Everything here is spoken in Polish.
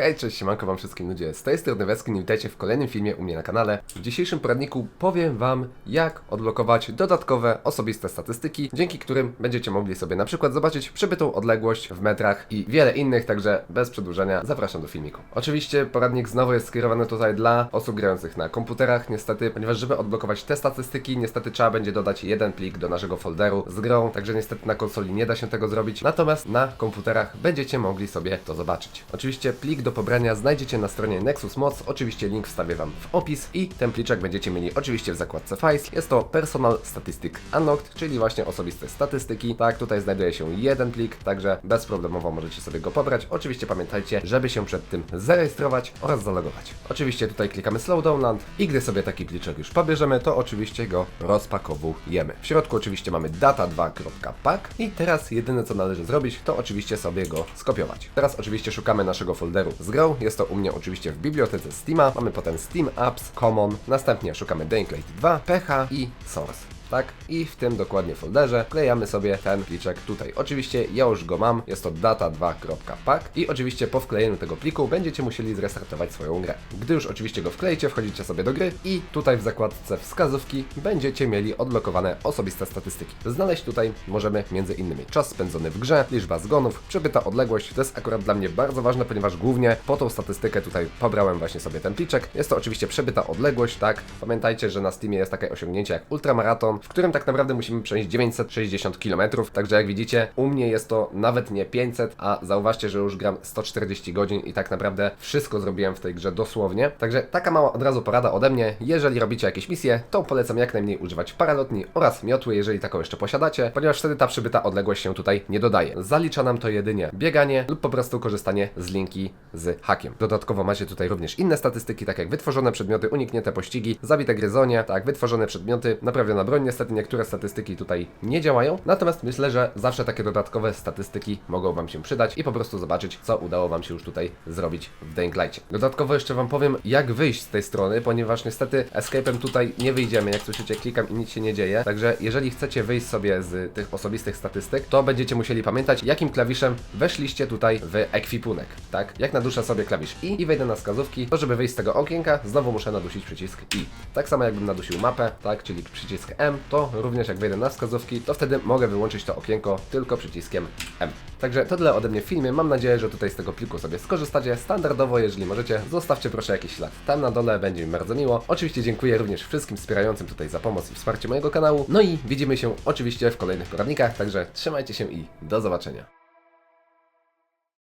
Hej, cześć, siemanko wam wszystkim ludzie. Z tej strony Weskin i witajcie w kolejnym filmie u mnie na kanale. W dzisiejszym poradniku powiem wam, jak odblokować dodatkowe osobiste statystyki, dzięki którym będziecie mogli sobie na przykład zobaczyć przebytą odległość w metrach i wiele innych, także bez przedłużenia zapraszam do filmiku. Oczywiście poradnik znowu jest skierowany tutaj dla osób grających na komputerach, niestety, ponieważ żeby odblokować te statystyki, niestety trzeba będzie dodać jeden plik do naszego folderu z grą, także niestety na konsoli nie da się tego zrobić, natomiast na komputerach będziecie mogli sobie to zobaczyć. Oczywiście plik do pobrania znajdziecie na stronie Nexus Mods, oczywiście link wstawię Wam w opis i ten pliczek będziecie mieli oczywiście w zakładce Files. Jest to Personal Statistic Unlocked, czyli właśnie osobiste statystyki. Tak, tutaj znajduje się jeden plik, także bezproblemowo możecie sobie go pobrać. Oczywiście pamiętajcie, żeby się przed tym zarejestrować oraz zalogować. Oczywiście tutaj klikamy Slow Download i gdy sobie taki pliczek już pobierzemy, to oczywiście go rozpakowujemy. W środku oczywiście mamy data2.pack i teraz jedyne co należy zrobić, to oczywiście sobie go skopiować. Teraz oczywiście szukamy naszego folderu z grą. Jest to u mnie oczywiście w bibliotece Steama. Mamy potem Steam Apps, Common. Następnie szukamy Daylight 2, PH i Source. Tak? I w tym dokładnie folderze klejamy sobie ten pliczek tutaj. Oczywiście ja już go mam, jest to data2.pack i oczywiście po wklejeniu tego pliku będziecie musieli zrestartować swoją grę. Gdy już oczywiście go wklejecie, wchodzicie sobie do gry i tutaj w zakładce wskazówki będziecie mieli odblokowane osobiste statystyki. Znaleźć tutaj możemy innymi czas spędzony w grze, liczba zgonów, przebyta odległość. To jest akurat dla mnie bardzo ważne, ponieważ głównie po tą statystykę tutaj pobrałem właśnie sobie ten pliczek. Jest to oczywiście przebyta odległość, tak? Pamiętajcie, że na Steamie jest takie osiągnięcie jak ultramaraton, w którym tak naprawdę musimy przejść 960 km, także jak widzicie, u mnie jest to nawet nie 500, a zauważcie, że już gram 140 godzin i tak naprawdę wszystko zrobiłem w tej grze dosłownie. Także taka mała od razu porada ode mnie, jeżeli robicie jakieś misje, to polecam jak najmniej używać paralotni oraz miotły, jeżeli taką jeszcze posiadacie, ponieważ wtedy ta przybyta odległość się tutaj nie dodaje. Zalicza nam to jedynie bieganie lub po prostu korzystanie z linki z hakiem. Dodatkowo macie tutaj również inne statystyki, tak jak wytworzone przedmioty, uniknięte pościgi, zabite gryzonie, tak, wytworzone przedmioty, naprawiona broń, niestety niektóre statystyki tutaj nie działają, natomiast myślę, że zawsze takie dodatkowe statystyki mogą Wam się przydać i po prostu zobaczyć, co udało Wam się już tutaj zrobić w Dying. Dodatkowo jeszcze Wam powiem, jak wyjść z tej strony, ponieważ niestety escape'em tutaj nie wyjdziemy, jak słyszycie, klikam i nic się nie dzieje, także jeżeli chcecie wyjść sobie z tych osobistych statystyk, to będziecie musieli pamiętać, jakim klawiszem weszliście tutaj w ekwipunek, tak? Jak naduszę sobie klawisz I i wejdę na wskazówki, to żeby wyjść z tego okienka, znowu muszę nadusić przycisk I. Tak samo jakbym nadusił mapę, tak, czyli przycisk M, to również jak wejdę na wskazówki, to wtedy mogę wyłączyć to okienko tylko przyciskiem M. Także to tyle ode mnie w filmie. Mam nadzieję, że tutaj z tego pliku sobie skorzystacie. Standardowo, jeżeli możecie, zostawcie proszę jakiś ślad tam na dole, będzie mi bardzo miło. Oczywiście dziękuję również wszystkim wspierającym tutaj za pomoc i wsparcie mojego kanału. No i widzimy się oczywiście w kolejnych poradnikach, także trzymajcie się i do zobaczenia.